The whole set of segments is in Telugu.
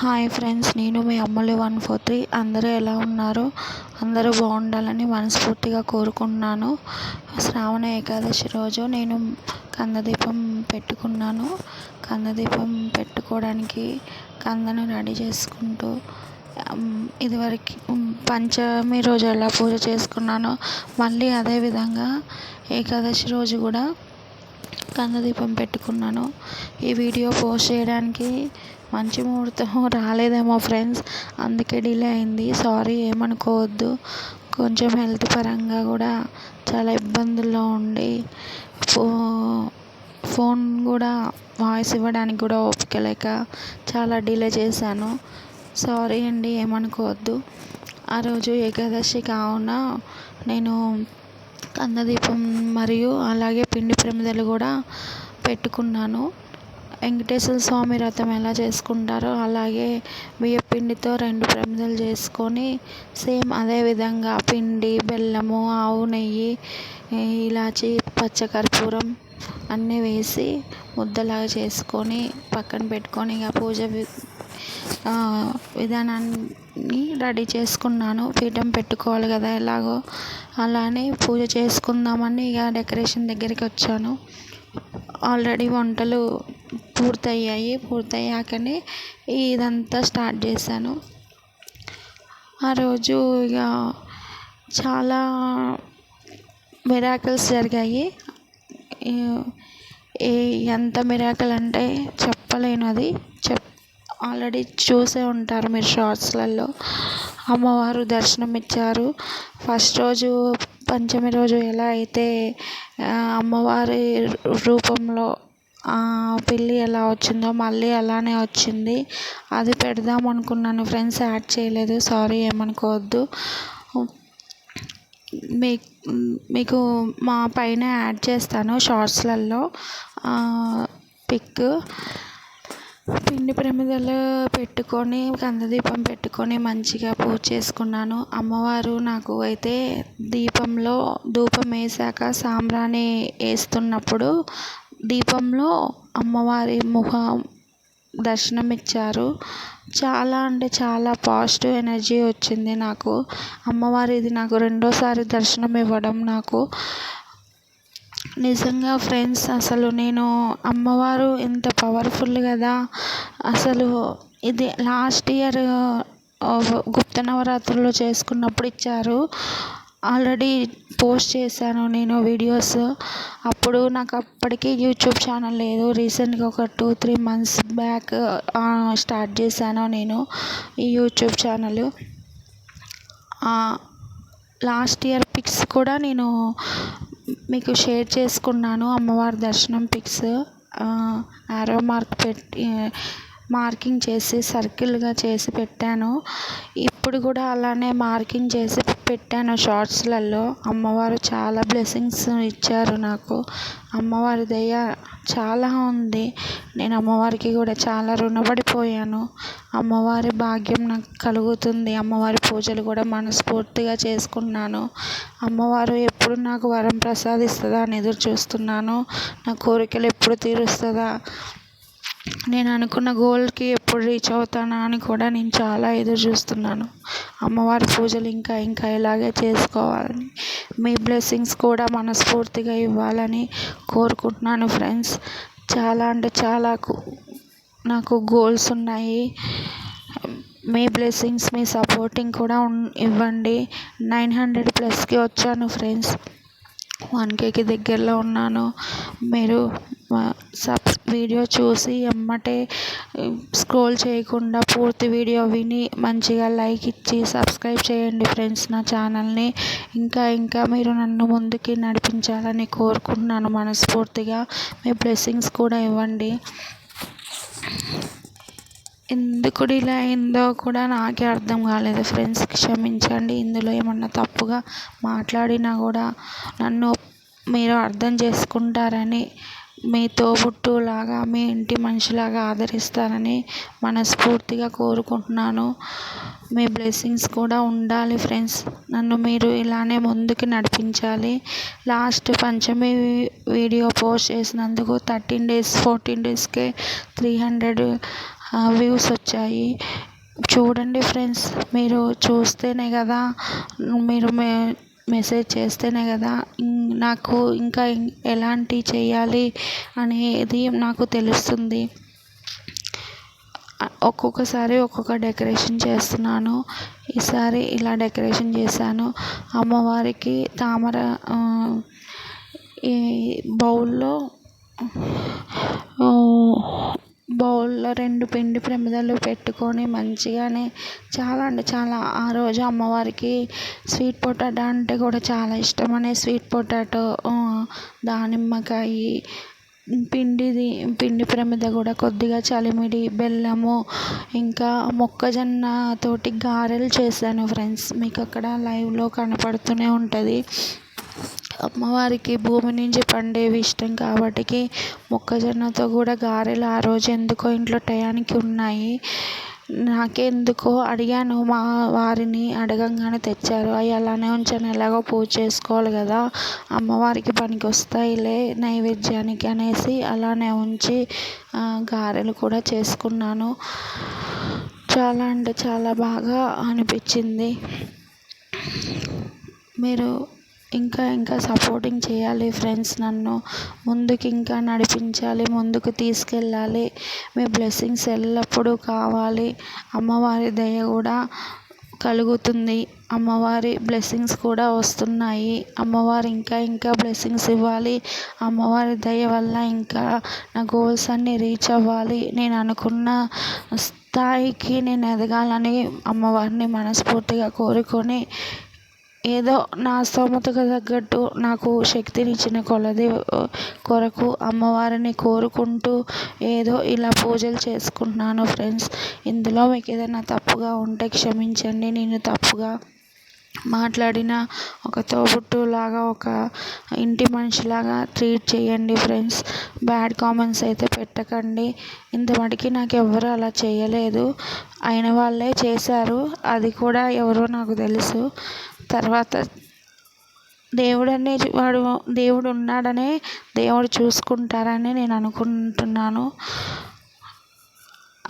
హాయ్ ఫ్రెండ్స్ నేను మీ అమ్మలి వన్ ఫోర్ త్రీ. అందరూ ఎలా ఉన్నారు? అందరూ బాగుండాలని మనస్ఫూర్తిగా కోరుకుంటున్నాను. శ్రావణ ఏకాదశి రోజు నేను కందదీపం పెట్టుకున్నాను. కందదీపం పెట్టుకోవడానికి కందను రెడీ చేసుకుంటూ ఇదివరకు పంచమి రోజు ఎలా పూజ చేసుకున్నానో మళ్ళీ అదే విధంగా ఏకాదశి రోజు కూడా కందదీపం పెట్టుకున్నాను. ఈ వీడియో పోస్ట్ చేయడానికి మంచి ముహూర్తం రాలేదేమో ఫ్రెండ్స్. అందుకే డిలే అయింది. సారీ ఏమనుకోవద్దు. కొంచెం హెల్త్ పరంగా కూడా చాలా ఇబ్బందుల్లో ఉండి ఫో ఫోన్ కూడా వాయిస్ ఇవ్వడానికి కూడా ఓపిక లేక చాలా డిలే చేశాను. సారీ అండి ఏమనుకోవద్దు. ఆ రోజు ఏకాదశి కావున నేను కందదీపం మరియు అలాగే పిండి ప్రమిదలు కూడా పెట్టుకున్నాను. వెంకటేశ్వర స్వామి వ్రతం ఎలా చేసుకుంటారో అలాగే బియ్యపిండితో రెండు ప్రమిదలు చేసుకొని సేమ్ అదే విధంగా పిండి బెల్లము ఆవు నెయ్యి ఇలాచి పచ్చకర్పూరం అన్నీ వేసి ముద్దలాగా చేసుకొని పక్కన పెట్టుకొని ఇక పూజ విధానాన్ని రెడీ చేసుకున్నాను. పీఠం పెట్టుకోవాలి కదా ఎలాగో. అలానే పూజ చేసుకుందామని ఇక డెకరేషన్ దగ్గరికి వచ్చాను. ఆల్రెడీ వంటలు పూర్తయ్యాయి పూర్తయ్యాకనే ఇదంతా స్టార్ట్ చేశాను. ఆ రోజు ఇక చాలా మిరాకిల్స్ జరిగాయి. ఎంత మిరాకిల్ అంటే చెప్పలేను అది. చెప్ ఆల్రెడీ చూసే ఉంటారు మీరు షార్ట్స్లలో. అమ్మవారు దర్శనం ఇచ్చారు ఫస్ట్ రోజు పంచమి రోజు ఎలా అయితే అమ్మవారి రూపంలో పిల్లి ఎలా వచ్చిందో మళ్ళీ అలానే వచ్చింది. అది పెడదాం అనుకున్నాను. ఫ్రెండ్స్ యాడ్ చేయలేదు. సారీ ఏమనుకోవద్దు. మీ మీకు మా పైన యాడ్ చేస్తాను షార్ట్స్లలో. పిక్. పిండి ప్రమిదలు పెట్టుకొని కందదీపం పెట్టుకొని మంచిగా పూజ చేసుకున్నాను. అమ్మవారు నాకు అయితే దీపంలో ధూపం వేసాక సాంబ్రాణి వేస్తున్నప్పుడు దీపంలో అమ్మవారి ముఖం దర్శనం ఇచ్చారు చాలా అంటే చాలా పాజిటివ్ ఎనర్జీ వచ్చింది నాకు. అమ్మవారిది నాకు రెండోసారి దర్శనం ఇవ్వడం నాకు. నిజంగా ఫ్రెండ్స్ అసలు నేను అమ్మవారు ఇంత పవర్ఫుల్ కదా. అసలు ఇది లాస్ట్ ఇయర్ గుప్త నవరాత్రులు చేసుకున్నప్పుడు ఇచ్చారు. ఆల్రెడీ పోస్ట్ చేశాను నేను వీడియోస్. అప్పుడు నాకు అప్పటికి యూట్యూబ్ ఛానల్ లేదు. రీసెంట్గా ఒక two three months back start చేశాను నేను ఈ YouTube channel. Last year pics కూడా నేను మీకు షేర్ చేసుకున్నాను. అమ్మవారి దర్శనం పిక్స్. ఆరో మార్క్ పెట్టి మార్కింగ్ చేసి సర్కిల్గా చేసి పెట్టాను. ఇప్పుడు కూడా అలానే మార్కింగ్ చేసి పెట్టాను షార్ట్స్లలో. అమ్మవారు చాలా బ్లెస్సింగ్స్ ఇచ్చారు నాకు. అమ్మవారి దయ చాలా ఉంది. నేను అమ్మవారికి కూడా చాలా రుణపడిపోయాను. అమ్మవారి భాగ్యం నాకు కలుగుతుంది. అమ్మవారి పూజలు కూడా మనస్ఫూర్తిగా చేసుకున్నాను. అమ్మవారు ఎప్పుడు నాకు వరం ప్రసాదిస్తుందా అని ఎదురు చూస్తున్నాను. నా కోరికలు ఎప్పుడు తీరుస్తుందా? నేను అనుకున్న గోల్కి ఎప్పుడు రీచ్ అవుతానా అని కూడా నేను చాలా ఎదురు చూస్తున్నాను. అమ్మవారి పూజలు ఇంకా ఇంకా ఇలాగే చేసుకోవాలని. మీ బ్లెస్సింగ్స్ కూడా మనస్ఫూర్తిగా ఇవ్వాలని కోరుకుంటున్నాను ఫ్రెండ్స్. చాలా అంటే చాలా నాకు గోల్స్ ఉన్నాయి. మీ బ్లెస్సింగ్స్ మీ సపోర్టింగ్ కూడా ఇవ్వండి. నైన్ హండ్రెడ్ ప్లస్కి వచ్చాను ఫ్రెండ్స్. వన్ కేకి దగ్గరలో ఉన్నాను. మీరు సబ్ వీడియో చూసి ఎమ్మటే స్క్రోల్ చేయకుండా పూర్తి వీడియో విని మంచిగా లైక్ ఇచ్చి సబ్స్క్రైబ్ చేయండి ఫ్రెండ్స్ నా ఛానల్ని. ఇంకా ఇంకా మీరు నన్ను ముందుకి నడిపించాలని కోరుకుంటున్నాను మనస్ఫూర్తిగా. మీ బ్లెస్సింగ్స్ కూడా ఇవ్వండి. ఎందుకు ఇలా అయిందో కూడా నాకే అర్థం కాలేదు ఫ్రెండ్స్. క్షమించండి ఇందులో ఏమన్నా తప్పుగా మాట్లాడినా కూడా నన్ను మీరు అర్థం చేసుకుంటారని మీ తోబుట్టువులాగా మీ ఇంటి మనిషిలాగా ఆదరిస్తారని మనస్ఫూర్తిగా కోరుకుంటున్నాను. మీ బ్లెస్సింగ్స్ కూడా ఉండాలి ఫ్రెండ్స్. నన్ను మీరు ఇలానే ముందుకు నడిపించాలి. లాస్ట్ పంచమి వీడియో పోస్ట్ చేసినందుకు థర్టీన్ డేస్ ఫోర్టీన్ డేస్కే త్రీ హండ్రెడ్ వ్యూస్ వచ్చాయి. చూడండి ఫ్రెండ్స్ మీరు చూస్తేనే కదా మీరు మే మెసేజ్ చేస్తేనే కదా నాకు ఇంకా ఎలాంటి చేయాలి అనేది నాకు తెలుస్తుంది. ఒక్కొక్కసారి ఒక్కొక్క డెకరేషన్ చేస్తున్నాను. ఈసారి ఇలా డెకరేషన్ చేశాను. అమ్మవారికి తామర ఈ బౌల్లో బౌల్లో రెండు పిండి ప్రమిదలు పెట్టుకొని మంచిగానే చాలా అంటే చాలా ఆ రోజు అమ్మవారికి స్వీట్ పొటాటో అంటే కూడా చాలా ఇష్టం. అనే స్వీట్ పొటాటో దానిమ్మకాయ పిండిది పిండి ప్రమిద కూడా కొద్దిగా చలిమిడి బెల్లము ఇంకా మొక్కజొన్న తోటి గారెలు చేశాను ఫ్రెండ్స్. మీకు అక్కడ లైవ్లో కనపడుతూనే ఉంటుంది. అమ్మవారికి భూమి నుంచి పండేవి ఇష్టం కాబట్టి మొక్కజొన్నతో కూడా గారెలు ఆ రోజు ఎందుకో ఇంట్లో టయానికి ఉన్నాయి. నాకెందుకో అడిగాను మా వారిని అడగంగానే తెచ్చారు. అవి అలానే ఉంచాను ఎలాగో పూజ చేసుకోవాలి కదా అమ్మవారికి పనికి వస్తాయిలే నైవేద్యానికి అనేసి అలానే ఉంచి గారెలు కూడా చేసుకున్నాను. చాలా అంటే చాలా బాగా అనిపించింది. మీరు ఇంకా ఇంకా సపోర్టింగ్ చేయాలి ఫ్రెండ్స్ నన్ను. ముందుకు ఇంకా నడిపించాలి ముందుకు తీసుకెళ్ళాలి. మీ బ్లెస్సింగ్స్ ఎల్లప్పుడూ కావాలి. అమ్మవారి దయ కూడా కలుగుతుంది. అమ్మవారి బ్లెస్సింగ్స్ కూడా వస్తున్నాయి. అమ్మవారు ఇంకా ఇంకా బ్లెస్సింగ్స్ ఇవ్వాలి. అమ్మవారి దయ వల్ల ఇంకా నా గోల్స్ అన్నీ రీచ్ అవ్వాలి. నేను అనుకున్న స్థాయికి నేను ఎదగాలని అమ్మవారిని మనస్ఫూర్తిగా కోరుకొని ఏదో నా స్తోమతకు తగ్గట్టు నాకు శక్తినిచ్చిన కొలది కొరకు అమ్మవారిని కోరుకుంటూ ఏదో ఇలా పూజలు చేసుకుంటున్నాను ఫ్రెండ్స్. ఇందులో మీకు ఏదైనా తప్పుగా ఉంటే క్షమించండి. నేను తప్పుగా మాట్లాడిన ఒక తోబుట్టులాగా ఒక ఇంటి మనిషిలాగా ట్రీట్ చేయండి ఫ్రెండ్స్. బ్యాడ్ కామెంట్స్ అయితే పెట్టకండి. ఇంత మటుకి నాకు ఎవరు అలా చేయలేదు. అయిన వాళ్ళే చేశారు. అది కూడా ఎవరో నాకు తెలుసు. తర్వాత దేవుడు అనే వాడు దేవుడు ఉన్నాడనే దేవుడు చూసుకుంటారని నేను అనుకుంటున్నాను.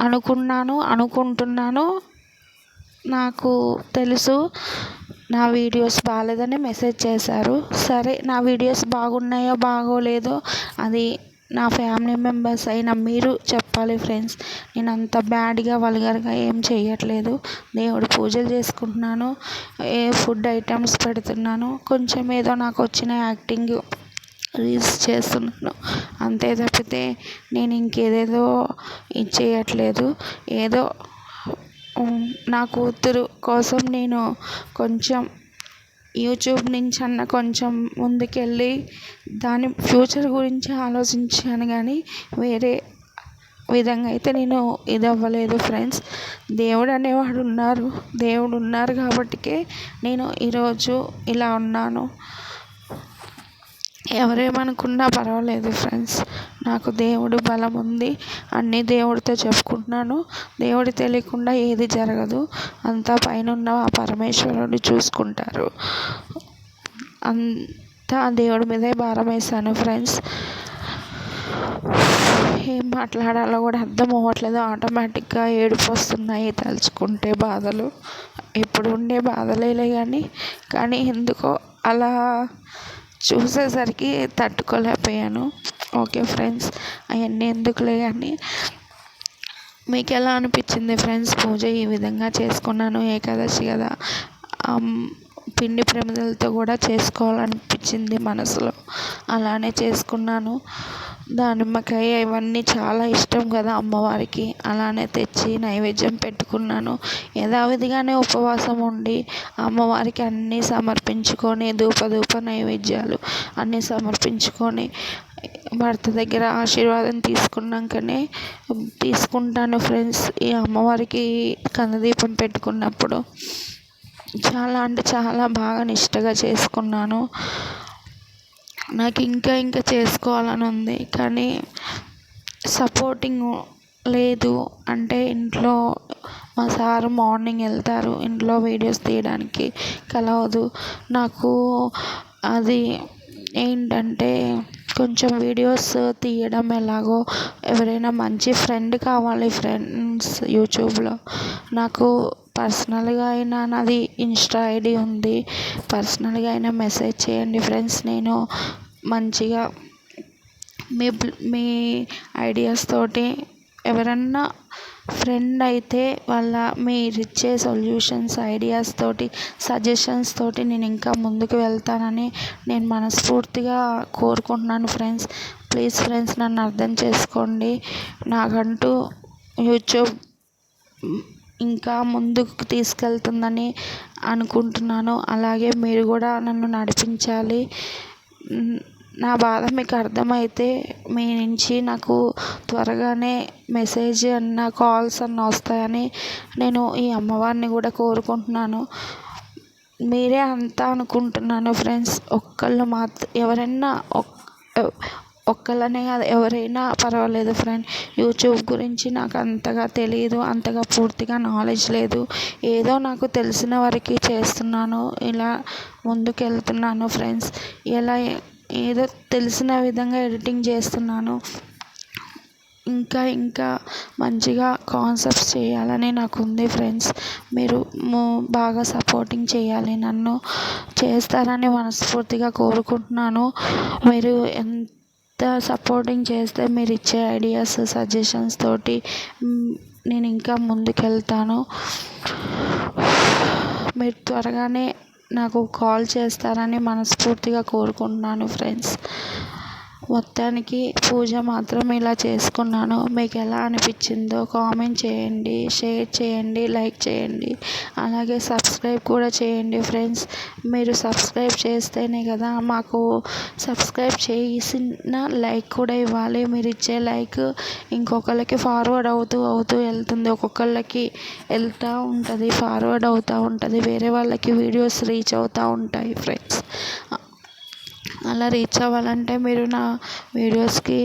అనుకున్నాను అనుకుంటున్నాను. నాకు తెలుసు నా వీడియోస్ బాగాలేదని మెసేజ్ చేశారు. సరే నా వీడియోస్ బాగున్నాయో బాగోలేదో అది నా ఫ్యామిలీ మెంబర్స్ అయిన మీరు చెప్పాలి ఫ్రెండ్స్. నేను అంత బ్యాడ్గా వల్గర్గా ఏం చేయట్లేదు దేవుడు పూజలు చేసుకుంటున్నాను. ఏ ఫుడ్ ఐటమ్స్ పెడుతున్నాను. కొంచెం ఏదో నాకు వచ్చిన యాక్టింగ్ రీల్స్ చేస్తున్నాను. అంతే తప్పితే నేను ఇంకేదేదో ఇది చేయట్లేదు. ఏదో నా కూతురు కోసం నేను కొంచెం యూట్యూబ్ నుంచి అన్న కొంచెం ముందుకెళ్ళి దాని ఫ్యూచర్ గురించి ఆలోచించాను కానీ వేరే విధంగా అయితే నేను ఇది అవ్వలేదు ఫ్రెండ్స్. దేవుడు అనేవాడు ఉన్నారు. దేవుడు ఉన్నారు కాబట్టికే నేను ఈరోజు ఇలా ఉన్నాను. ఎవరేమనుకున్నా పర్వాలేదు ఫ్రెండ్స్. నాకు దేవుడు బలం ఉంది. అన్నీ దేవుడితో చెప్పుకుంటున్నాను. దేవుడు తెలియకుండా ఏది జరగదు. అంతా పైన ఆ పరమేశ్వరుడు చూసుకుంటారు. అంతా దేవుడి మీదే భారం వేసాను ఫ్రెండ్స్. ఏం మాట్లాడాలో కూడా అర్థం అవ్వట్లేదు. ఆటోమేటిక్గా ఏడుపు వస్తున్నాయి తలుచుకుంటే బాధలు. ఇప్పుడు ఉండే బాధలేలే కానీ కానీ ఎందుకో అలా చూసేసరికి తట్టుకోలేకపోయాను. ఓకే ఫ్రెండ్స్ అవన్నీ ఎందుకులే కానీ మీకు ఎలా అనిపించింది ఫ్రెండ్స్? పూజ ఈ విధంగా చేసుకున్నాను ఏకాదశి కదా. పిండి ప్రమిదలతో కూడా చేసుకోవాలనిపించింది మనసులో. అలానే చేసుకున్నాను. దానిమ్మకాయ ఇవన్నీ చాలా ఇష్టం కదా అమ్మవారికి. అలానే తెచ్చి నైవేద్యం పెట్టుకున్నాను. యథావిధిగానే ఉపవాసం ఉండి అమ్మవారికి అన్నీ సమర్పించుకొని ధూపధూప నైవేద్యాలు అన్నీ సమర్పించుకొని భర్త దగ్గర ఆశీర్వాదం తీసుకున్నాకనే తీసుకుంటాను ఫ్రెండ్స్. ఈ అమ్మవారికి కందదీపం పెట్టుకున్నప్పుడు చాలా అంటే చాలా బాగా నిష్టగా చేసుకున్నాను. నాకు ఇంకా ఇంకా చేసుకోవాలని ఉంది కానీ సపోర్టింగ్ లేదు. అంటే ఇంట్లో మా సార్ మార్నింగ్ వెళ్తారు ఇంట్లో వీడియోస్ తీయడానికి కలవదు. నాకు అది ఏంటంటే కొంచెం వీడియోస్ తీయడం ఎలాగో ఎవరైనా మంచి ఫ్రెండ్ కావాలి ఫ్రెండ్స్ యూట్యూబ్లో. నాకు పర్సనల్గా అయినా నాది ఇన్స్టా ఐడి ఉంది. పర్సనల్గా అయినా మెసేజ్ చేయండి ఫ్రెండ్స్. నేను మంచిగా మీ మీ ఐడియాస్ తోటి ఎవరన్నా ఫ్రెండ్ అయితే వాళ్ళ మీరిచ్చే సొల్యూషన్స్ ఐడియాస్ తోటి సజెషన్స్ తోటి నేను ఇంకా ముందుకు వెళ్తానని నేను మనస్ఫూర్తిగా కోరుకుంటున్నాను ఫ్రెండ్స్. ప్లీజ్ ఫ్రెండ్స్ నన్ను అర్థం చేసుకోండి. నాకంటూ యూట్యూబ్ ఇంకా ముందుకు తీసుకెళ్తుందని అనుకుంటున్నాను. అలాగే మీరు కూడా నన్ను నడిపించాలి. నా బాధ మీకు అర్థమైతే మీ నుంచి నాకు త్వరగానే మెసేజ్ అన్న కాల్స్ అన్న వస్తాయని నేను ఈ అమ్మవారిని కూడా కోరుకుంటున్నాను. మీరే అంతా అనుకుంటున్నాను ఫ్రెండ్స్. ఒక్కళ్ళు మాత్రం ఎవరైనా ఒక్కళ్ళనే కాదు ఎవరైనా పర్వాలేదు ఫ్రెండ్ యూట్యూబ్ గురించి నాకు అంతగా తెలియదు అంతగా పూర్తిగా నాలెడ్జ్ లేదు. ఏదో నాకు తెలిసిన వరకు చేస్తున్నాను ఇలా ముందుకెళ్తున్నాను ఫ్రెండ్స్ ఇలా ఏదో తెలిసిన విధంగా ఎడిటింగ్ చేస్తున్నాను. ఇంకా ఇంకా మంచిగా కాన్సెప్ట్స్ చేయాలని నాకు ఉంది ఫ్రెండ్స్ మీరు బాగా సపోర్టింగ్ చేయాలి నన్ను చేస్తారని మనస్ఫూర్తిగా కోరుకుంటున్నాను. మీరు ఎంత సపోర్టింగ్ చేస్తే మీరు ఇచ్చే ఐడియాస్ సజెషన్స్ తోటి నేను ఇంకా ముందుకెళ్తాను. మీరు త్వరగానే నాకు కాల్ చేస్తారని మనస్ఫూర్తిగా కోరుకుంటున్నాను ఫ్రెండ్స్ మొత్తానికి పూజ మాత్రం ఇలా చేసుకున్నాను. మీకు ఎలా అనిపించిందో కామెంట్ చేయండి షేర్ చేయండి లైక్ చేయండి. అలాగే సబ్స్క్రైబ్ కూడా చేయండి ఫ్రెండ్స్. మీరు సబ్స్క్రైబ్ చేస్తేనే కదా మాకు సబ్స్క్రైబ్ చేసిన లైక్ కూడా ఇవ్వాలి. మీరు ఇచ్చే లైక్ ఇంకొకళ్ళకి ఫార్వర్డ్ అవుతూ అవుతూ వెళ్తుంది. ఒక్కొక్కళ్ళకి వెళ్తూ ఉంటుంది ఫార్వర్డ్ అవుతూ ఉంటుంది. వేరే వాళ్ళకి వీడియోస్ రీచ్ అవుతూ ఉంటాయి ఫ్రెండ్స్. అలా రీచ్ అవ్వాలంటే మీరు నా వీడియోస్కి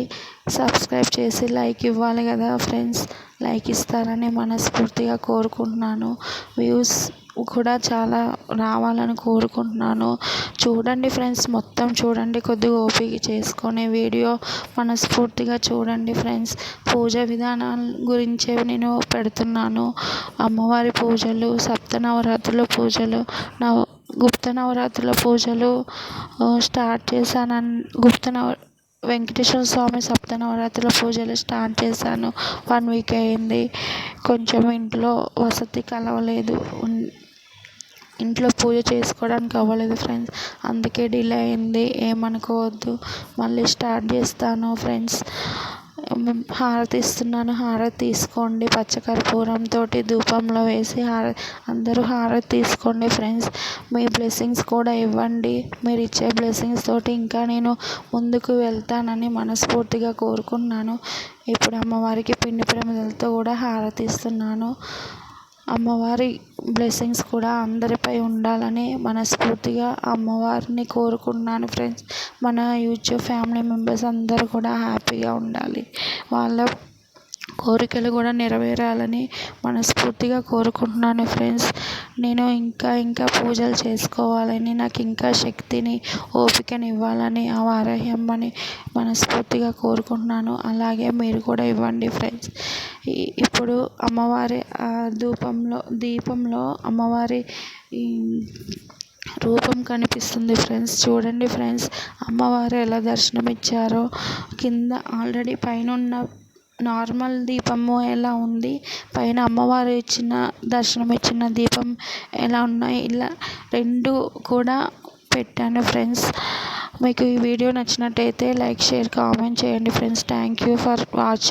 సబ్స్క్రైబ్ చేసి లైక్ ఇవ్వాలి కదా ఫ్రెండ్స్ లైక్ ఇస్తారని మనస్ఫూర్తిగా కోరుకుంటున్నాను. వ్యూస్ కూడా చాలా రావాలని కోరుకుంటున్నాను. చూడండి ఫ్రెండ్స్ మొత్తం చూడండి కొద్దిగా ఓపిక చేసుకొని వీడియో మనస్ఫూర్తిగా చూడండి ఫ్రెండ్స్ పూజ విధానాల గురించే నేను పెడుతున్నాను. అమ్మవారి పూజలు సప్తనవరాత్రుల పూజలు నవ గుప్త నవరాత్రుల పూజలు స్టార్ట్ చేశాను. గుప్త నవ వెంకటేశ్వర స్వామి సప్త నవరాత్రుల పూజలు స్టార్ట్ చేశాను. వన్ వీక్ అయింది. కొంచెం ఇంట్లో వసతి కలవలేదు. ఇంట్లో పూజ చేసుకోవడానికి అవ్వలేదు ఫ్రెండ్స్ అందుకే డిలే అయింది. ఏమనుకోవద్దు. మళ్ళీ స్టార్ట్ చేస్తాను ఫ్రెండ్స్ హారతి ఇస్తున్నాను హారతి తీసుకోండి. పచ్చకర్పూరంతో ధూపంలో వేసి హార అందరూ హారతి తీసుకోండి ఫ్రెండ్స్. మీ బ్లెస్సింగ్స్ కూడా ఇవ్వండి. మీరు ఇచ్చే బ్లెస్సింగ్స్ తోటి ఇంకా నేను ముందుకు వెళ్తానని మనస్ఫూర్తిగా కోరుకున్నాను. ఇప్పుడు అమ్మవారికి పిండి ప్రమిదలతో కూడా హారతి ఇస్తున్నాను అమ్మవారి బ్లెస్సింగ్స్ కూడా అందరిపై ఉండాలని మనస్ఫూర్తిగా అమ్మవారిని కోరుకుంటున్నాను ఫ్రెండ్స్ మన యూట్యూబ్ ఫ్యామిలీ మెంబర్స్ అందరూ కూడా హ్యాపీగా ఉండాలి. వాళ్ళ కోరికలు కూడా నెరవేరాలని మనస్ఫూర్తిగా కోరుకుంటున్నాను ఫ్రెండ్స్. నేను ఇంకా ఇంకా పూజలు చేసుకోవాలని నాకు ఇంకా శక్తిని ఓపికని ఇవ్వాలని ఆ వారాహ్యమ్మని మనస్ఫూర్తిగా కోరుకుంటున్నాను. అలాగే మీరు కూడా ఇవ్వండి ఫ్రెండ్స్. ఇప్పుడు అమ్మవారి ధూపంలో దీపంలో అమ్మవారి రూపం కనిపిస్తుంది ఫ్రెండ్స్. చూడండి ఫ్రెండ్స్ అమ్మవారు ఎలా దర్శనం ఇచ్చారో కింద ఆల్రెడీ పైన ఉన్న నార్మల్ దీపము ఎలా ఉంది? పైన అమ్మవారు ఇచ్చిన దర్శనం ఇచ్చిన దీపం ఎలా ఉన్నాయి? ఇలా రెండు కూడా పెట్టాను ఫ్రెండ్స్. మీకు ఈ వీడియో నచ్చినట్టయితే లైక్ షేర్ కామెంట్ చేయండి friends. Thank you for watching.